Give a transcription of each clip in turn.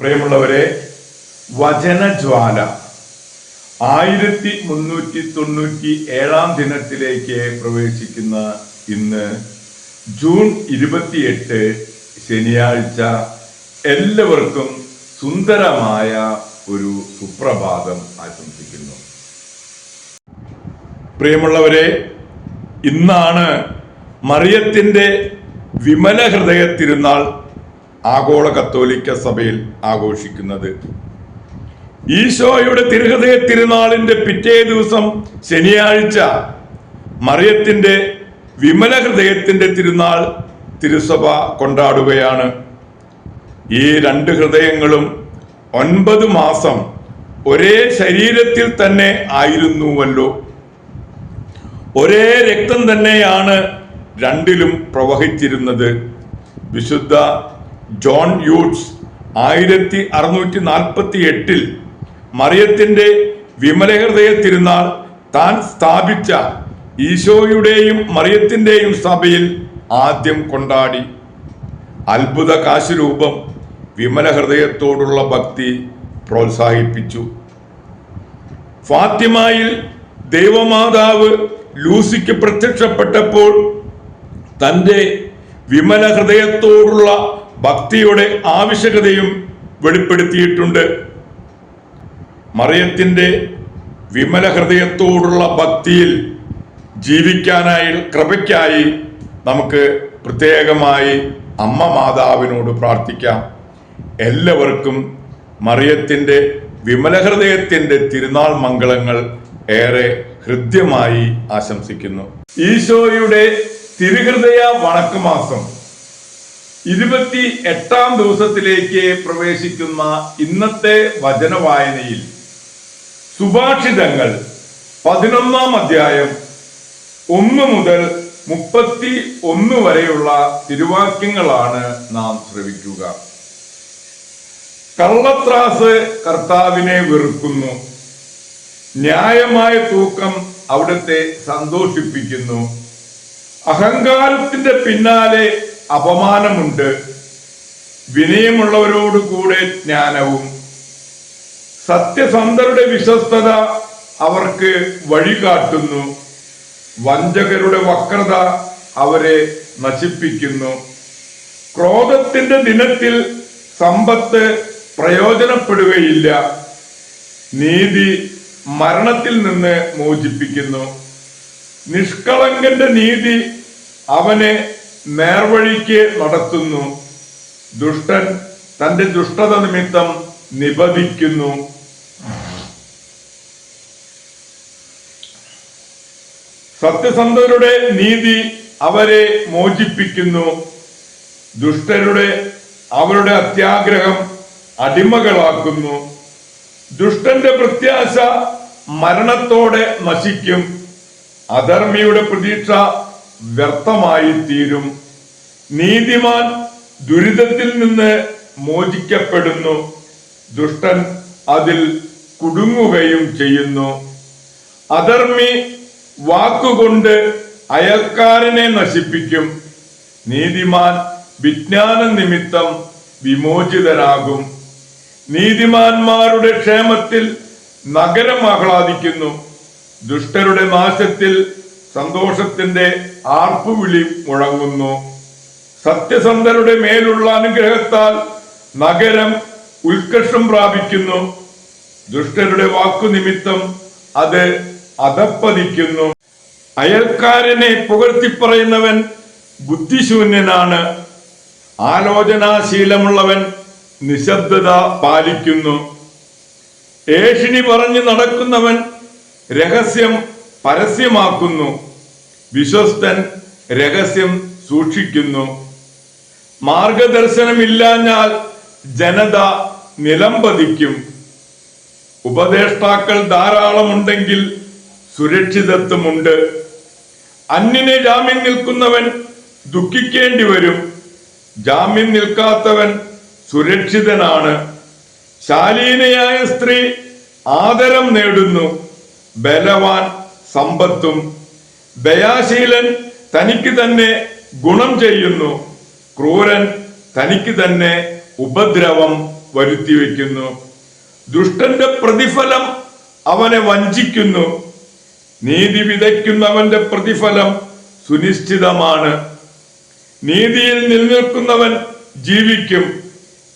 പ്രിയമുള്ളവരെ വചനജ്വാല. ആയിരത്തി മുന്നൂറ്റി തൊണ്ണൂറ്റി ഏഴാം ദിനത്തിലേക്ക് പ്രവേശിക്കുന്ന ഇന്ന് ജൂൺ ഇരുപത്തിയെട്ട് ശനിയാഴ്ച എല്ലാവർക്കും സുന്ദരമായ ഒരു സുപ്രഭാതം ആശംസിക്കുന്നു. പ്രിയമുള്ളവരെ ഇന്നാണ് മറിയത്തിന്റെ വിമല ഹൃദയ തിരുനാൾ ആഗോള കത്തോലിക്ക സഭയിൽ ആഘോഷിക്കുന്നത്. ഈശോയുടെ തിരുഹൃദയ തിരുനാളിന്റെ പിറ്റേ ദിവസം ശനിയാഴ്ച മറിയത്തിന്റെ വിമല ഹൃദയത്തിന്റെ തിരുനാൾ തിരുസഭ കൊണ്ടാടുകയാണ്. ഈ രണ്ട് ഹൃദയങ്ങളും ഒൻപത് മാസം ഒരേ ശരീരത്തിൽ തന്നെ ആയിരുന്നുവല്ലോ. ഒരേ രക്തം തന്നെയാണ് രണ്ടിലും പ്രവഹിച്ചിരുന്നത്. വിശുദ്ധ ജോൺ യൂട്സ് ആയിരത്തി അറുന്നൂറ്റി നാൽപ്പത്തി എട്ടിൽ മറിയത്തിന്റെ വിമലഹൃദയ തിരുനാൾ താൻ സ്ഥാപിച്ച ഈശോയുടെയും മറിയത്തിന്റെയും സഭയിൽ ആദ്യം കൊണ്ടാടി. അത്ഭുത കാശുരൂപം വിമല ഹൃദയത്തോടുള്ള ഭക്തി പ്രോത്സാഹിപ്പിച്ചു. ഫാത്തിമയിൽ ദൈവമാതാവ് ലൂസിക്ക് പ്രത്യക്ഷപ്പെട്ടപ്പോൾ തന്റെ വിമല ഹൃദയത്തോടുള്ള ഭക്തിയുടെ ആവശ്യകതയും വെളിപ്പെടുത്തിയിട്ടുണ്ട്. മറിയത്തിന്റെ വിമല ഹൃദയത്തോടുള്ള ഭക്തിയിൽ ജീവിക്കാനായി കൃപയ്ക്കായി നമുക്ക് പ്രത്യേകമായി അമ്മ മാതാവിനോട് പ്രാർത്ഥിക്കാം. എല്ലാവർക്കും മറിയത്തിന്റെ വിമല ഹൃദയത്തിന്റെ തിരുനാൾ മംഗളങ്ങൾ ഏറെ ഹൃദ്യമായി ആശംസിക്കുന്നു. ഈശോയുടെ തിരുഹൃദയ വണക്കമാസം ഇരുപത്തി എട്ടാം ദിവസത്തിലേക്ക് പ്രവേശിക്കുന്ന ഇന്നത്തെ വചന വായനയിൽ സുഭാഷിതങ്ങൾ പതിനൊന്നാം അധ്യായം ഒന്ന് മുതൽ മുപ്പത്തി ഒന്ന് വരെയുള്ള തിരുവാക്യങ്ങളാണ് നാം ശ്രവിക്കുക. കള്ളത്രാസ് കർത്താവിനെ വെറുക്കുന്നു. ന്യായമായ തൂക്കം അവിടുത്തെ സന്തോഷിപ്പിക്കുന്നു. അഹങ്കാരത്തിന്റെ പിന്നാലെ അപമാനമുണ്ട്. വിനയമുള്ളവരോട് കൂടെ ജ്ഞാനവും സത്യസന്ധരുടെ വിശ്വസ്തത അവർക്ക് വഴികാട്ടുന്നു. വഞ്ചകരുടെ വക്രത അവരെ നശിപ്പിക്കുന്നു. ക്രോധത്തിന്റെ ദിനത്തിൽ സമ്പത്ത് പ്രയോജനപ്പെടുകയില്ല. നീതി മരണത്തിൽ നിന്ന് മോചിപ്പിക്കുന്നു. നിഷ്കളങ്കന്റെ നീതി അവനെ നേർവഴിക്ക് നടത്തുന്നു. ദുഷ്ടൻ തന്റെ ദുഷ്ടത നിമിത്തം നിബദിക്കുന്നു സത്യസന്ധരുടെ നീതി അവരെ മോചിപ്പിക്കുന്നു. ദുഷ്ടരുടെ അവരുടെ അത്യാഗ്രഹം അടിമകളാക്കുന്നു. ദുഷ്ടന്റെ പ്രത്യാശ മരണത്തോടെ നശിക്കും. അധർമ്മിയുടെ പ്രതീക്ഷ വ്യർത്ഥമായി തീരും. നീതിമാൻ ദുരിതത്തിൽ നിന്ന് മോചിക്കപ്പെടുന്നു. ദുഷ്ടൻ അതിൽ കുടുങ്ങുകയും ചെയ്യുന്നു. അധർമ്മി വാക്കുകൊണ്ട് അയൽക്കാരനെ നശിപ്പിക്കും. നീതിമാൻ വിജ്ഞാന നിമിത്തം വിമോചിതരാകും. നീതിമാന്മാരുടെ ക്ഷേമത്തിൽ നഗരം ആഹ്ലാദിക്കുന്നു. ദുഷ്ടരുടെ നാശത്തിൽ സന്തോഷത്തിന്റെ ആർപ്പുവിളി മുഴങ്ങുന്നു. സത്യസന്ധരുടെ മേലുള്ള അനുഗ്രഹത്താൽ നഗരം ഉത്കർഷം പ്രാപിക്കുന്നു. ദുഷ്ടരുടെ വാക്കുനിമിത്തം അത് അതപ്പതിക്കുന്നു അയൽക്കാരനെ പുകഴ്ത്തി പറയുന്നവൻ ബുദ്ധിശൂന്യനാണ്. ആലോചനാശീലമുള്ളവൻ നിശബ്ദത പാലിക്കുന്നു. ഏഷിണി പറഞ്ഞു നടക്കുന്നവൻ രഹസ്യം പരസ്യമാക്കുന്നു. വിശ്വസ്തൻ രഹസ്യം സൂക്ഷിക്കുന്നു. മാർഗദർശനമില്ലാഞ്ഞാൽ ജനത നിലംപതിക്കും. ഉപദേഷ്ടാക്കൾ ധാരാളമുണ്ടെങ്കിൽ സുരക്ഷിതത്വമുണ്ട്. അന്യനെ ജാമ്യം നിൽക്കുന്നവൻ ദുഃഖിക്കേണ്ടി വരും ജാമ്യം നിൽക്കാത്തവൻ സുരക്ഷിതനാണ്. ശാലീനയായ സ്ത്രീ ആദരം നേടുന്നു. ബലവാൻ സമ്പത്തും ദയാശീലൻ തനിക്ക് തന്നെ ഗുണം ചെയ്യുന്നു. ക്രൂരൻ തനിക്ക് തന്നെ ഉപദ്രവം വരുത്തിവെക്കുന്നു. ദുഷ്ടന്റെ പ്രതിഫലം അവനെ വഞ്ചിക്കുന്നു. നീതി വിതയ്ക്കുന്നവന്റെ പ്രതിഫലം സുനിശ്ചിതമാണ്. നീതിയിൽ നിലനിൽക്കുന്നവൻ ജീവിക്കും.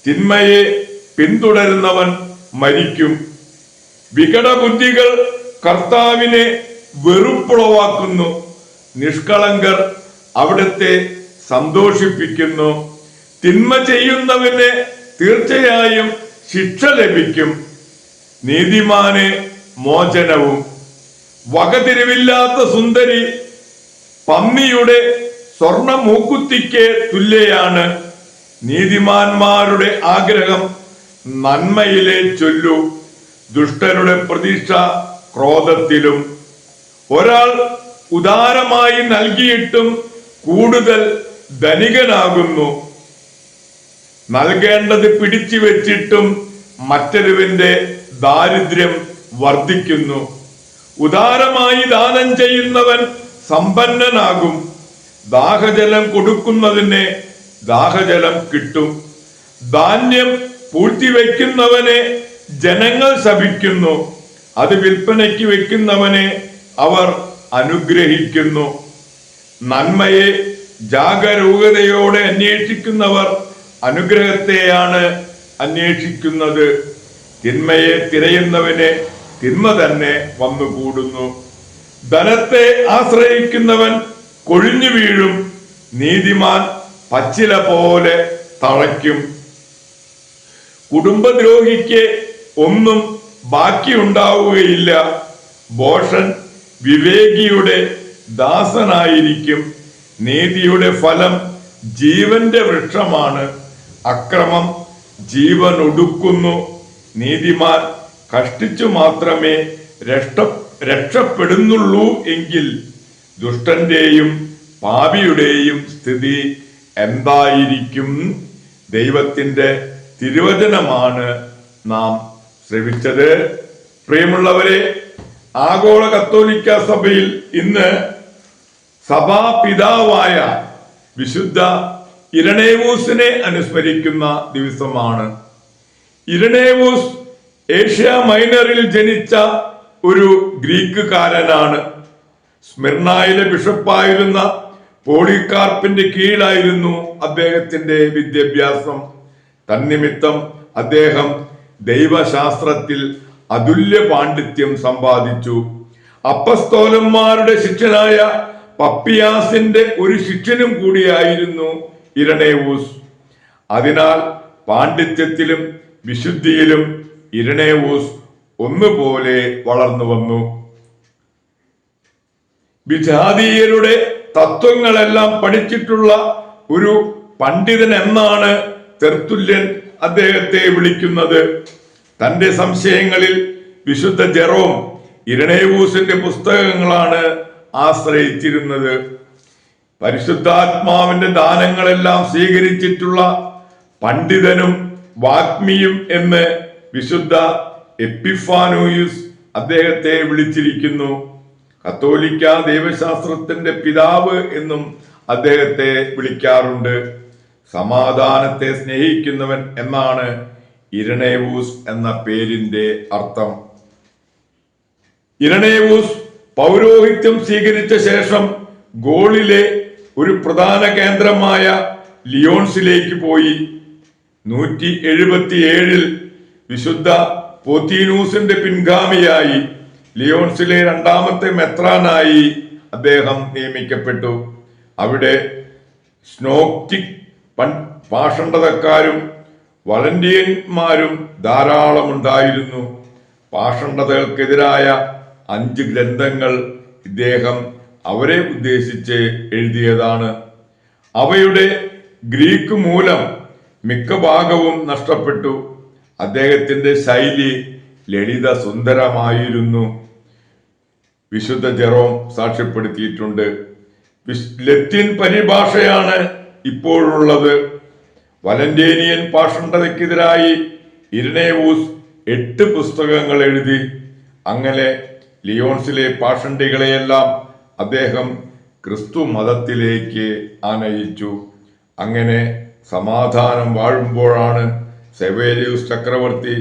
തിന്മയെ പിന്തുടരുന്നവൻ മരിക്കും. വികടബുദ്ധികൾ കർത്താവിനെ വെറുപ്പുളവാക്കുന്നു. നിഷ്കളങ്കർ അവിടുത്തെ സന്തോഷിപ്പിക്കുന്നു. തിന്മ ചെയ്യുന്നവന് തീർച്ചയായും ശിക്ഷ ലഭിക്കും. നീതിമാന് മോചനവും. വകതിരിവില്ലാത്ത സുന്ദരി പന്നിയുടെ സ്വർണ മൂക്കുത്തിക്ക് തുല്യയാണ്. നീതിമാന്മാരുടെ ആഗ്രഹം നന്മയിലെ ചൊല്ലു. ദുഷ്ടരുടെ പ്രതീക്ഷ ക്രോധത്തിലും ഒരാൾ ഉദാരമായി നൽകിയിട്ടും കൂടുതൽ ധനികനാകുന്നു. നൽകേണ്ടത് പിടിച്ചു വെച്ചിട്ടും മറ്റൊരുവന്റെ ദാരിദ്ര്യം വർദ്ധിക്കുന്നു. ഉദാരമായി ദാനം ചെയ്യുന്നവൻ സമ്പന്നനാകും. ദാഹജലം കൊടുക്കുന്നതിന് ദാഹജലം കിട്ടും. ധാന്യം പൂഴ്ത്തിവെക്കുന്നവനെ ജനങ്ങൾ ശപിക്കുന്നു. അത് വിൽപ്പനയ്ക്ക് വെക്കുന്നവനെ അവർ അനുഗ്രഹിക്കുന്നു. നന്മയെ ജാഗരൂകതയോടെ അന്വേഷിക്കുന്നവർ അനുഗ്രഹത്തെയാണ് അന്വേഷിക്കുന്നത്. തിന്മയെ തിരയുന്നവന് തിന്മ തന്നെ വന്നുകൂടുന്നു. ധനത്തെ ആശ്രയിക്കുന്നവൻ കൊഴിഞ്ഞു വീഴും. നീതിമാൻ പച്ചില പോലെ തളയ്ക്കും. കുടുംബദ്രോഹിക്ക് ഒന്നും ബാക്കിയുണ്ടാവുകയില്ല. ഭോഷൻ വിവേകിയുടെ ദാസനായിരിക്കും. നീതിയുടെ ഫലം ജീവന്റെ വൃക്ഷമാണ്. അക്രമം ജീവൻ ഒടുക്കുന്നു നീതിമാൻ കഷ്ടിച്ചു മാത്രമേ രക്ഷ രക്ഷപ്പെടുന്നുള്ളൂ എങ്കിൽ ദുഷ്ടന്റെയും പാപിയുടെയും സ്ഥിതി എന്തായിരിക്കും? ദൈവത്തിന്റെ തിരുവചനമാണ് നാം ശ്രവിച്ചത്. പ്രിയമുള്ളവരെ ആഗോള കത്തോലിക്ക സഭയിൽ ഇന്ന് സഭാപിതാവായ വിശുദ്ധ ഇരണേവൂസിനെ അനുസ്മരിക്കുന്ന ദിവസമാണ്. ഇരണേവൂസ് ഏഷ്യ മൈനറിൽ ജനിച്ച ഒരു ഗ്രീക്കുകാരനാണ്. സ്മിർണായിലെ ബിഷപ്പായിരുന്ന പോളികാർപ്പിന്റെ കീഴിലായിരുന്നു അദ്ദേഹത്തിന്റെ വിദ്യാഭ്യാസം. തന്നിമിത്തം അദ്ദേഹം ദൈവശാസ്ത്രത്തിൽ അതുല്യ പാണ്ഡിത്യം സമ്പാദിച്ചു. അപ്പസ്തോലന്മാരുടെ ശിഷ്യനായ പപ്പിയാസിന്റെ ഒരു ശിഷ്യനും കൂടിയായിരുന്നു ഇരണേവൂസ്. അതിനാൽ പാണ്ഡിത്യത്തിലും വിശുദ്ധിയിലും ഇരണേവൂസ് ഒന്നുപോലെ വളർന്നു വന്നു. വിജാതീയരുടെ തത്വങ്ങളെല്ലാം പഠിച്ചിട്ടുള്ള ഒരു പണ്ഡിതൻ എന്നാണ് തെർത്തുല്യൻ അദ്ദേഹത്തെ വിളിക്കുന്നത്. തന്റെ സംശയങ്ങളിൽ വിശുദ്ധ ജെറോം ഇരണേവൂസിന്റെ പുസ്തകങ്ങളാണ് ആശ്രയിച്ചിരുന്നത്. പരിശുദ്ധാത്മാവിന്റെ ദാനങ്ങളെല്ലാം സ്വീകരിച്ചിട്ടുള്ള പണ്ഡിതനും വാഗ്മിയും എന്ന് വിശുദ്ധ എപ്പിഫാനോയുസ് അദ്ദേഹത്തെ വിളിച്ചിരിക്കുന്നു. കത്തോലിക്ക ദൈവശാസ്ത്രത്തിന്റെ പിതാവ് എന്നും അദ്ദേഹത്തെ വിളിക്കാറുണ്ട്. സമാധാനത്തെ സ്നേഹിക്കുന്നവൻ എന്നാണ് ഇരണേവൂസ് എന്ന പേരിന്റെ അർത്ഥം. ഇരണേവൂസ് പൗരോഹിത്യം സ്വീകരിച്ച ശേഷം ഗോളിലെ ഒരു പ്രധാന കേന്ദ്രമായ ലിയോൺസിലേക്ക് പോയി. നൂറ്റി എഴുപത്തിയേഴിൽ വിശുദ്ധ പോത്തീനൂസിന്റെ പിൻഗാമിയായി ലിയോൺസിലെ രണ്ടാമത്തെ മെത്രാനായി അദ്ദേഹം നിയമിക്കപ്പെട്ടു. അവിടെ സ്നോക്റ്റിക് പൺ പാഷണ്ഡതക്കാരും വളണ്ടിയന്മാരും ധാരാളമുണ്ടായിരുന്നു. പാഷണ്ഡതകൾക്കെതിരായ അഞ്ച് ഗ്രന്ഥങ്ങൾ ഇദ്ദേഹം അവരെ ഉദ്ദേശിച്ച് എഴുതിയതാണ്. അവയുടെ ഗ്രീക്ക് മൂലം മിക്ക ഭാഗവും നഷ്ടപ്പെട്ടു. അദ്ദേഹത്തിന്റെ ശൈലി ലളിത സുന്ദരമായിരുന്നു വിശുദ്ധ ജെറോം സാക്ഷ്യപ്പെടുത്തിയിട്ടുണ്ട്. ലത്തീൻ പരിഭാഷയാണ് ഇപ്പോഴുള്ളത്. വലന്റേനിയൻ പാഷണ്ഡതയ്ക്കെതിരായി ഇരണേവൂസ് എട്ട് പുസ്തകങ്ങൾ എഴുതി. അങ്ങനെ ലിയോൺസിലെ പാഷണ്ഡികളെയെല്ലാം അദ്ദേഹം ക്രിസ്തു മതത്തിലേക്ക് ആനയിച്ചു. അങ്ങനെ സമാധാനം വാഴുമ്പോഴാണ് സെവേലിയൂസ് ചക്രവർത്തി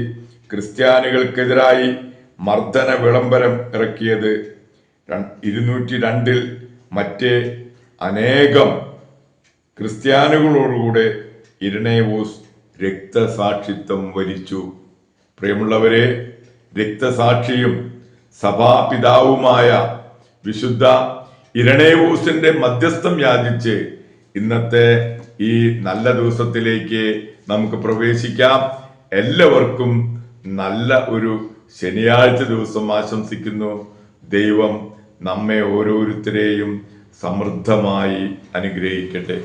ക്രിസ്ത്യാനികൾക്കെതിരായി മർദ്ദന വിളംബരം ഇറക്കിയത്. ഇരുന്നൂറ്റി രണ്ടിൽ മറ്റേ അനേകം ക്രിസ്ത്യാനികളോടുകൂടെ ഇരണേവൂസ് രക്തസാക്ഷിത്വം വരിച്ചു. പ്രിയമുള്ളവരെ രക്തസാക്ഷിയും സഭാപിതാവുമായ വിശുദ്ധ ഇരണേവൂസിന്റെ മധ്യസ്ഥം യാചിച്ച് ഇന്നത്തെ ഈ നല്ല ദിവസത്തിലേക്ക് നമുക്ക് പ്രവേശിക്കാം. എല്ലാവർക്കും നല്ല ഒരു ശനിയാഴ്ച ദിവസം ആശംസിക്കുന്നു. ദൈവം നമ്മെ ഓരോരുത്തരെയും സമൃദ്ധമായി അനുഗ്രഹിക്കട്ടെ.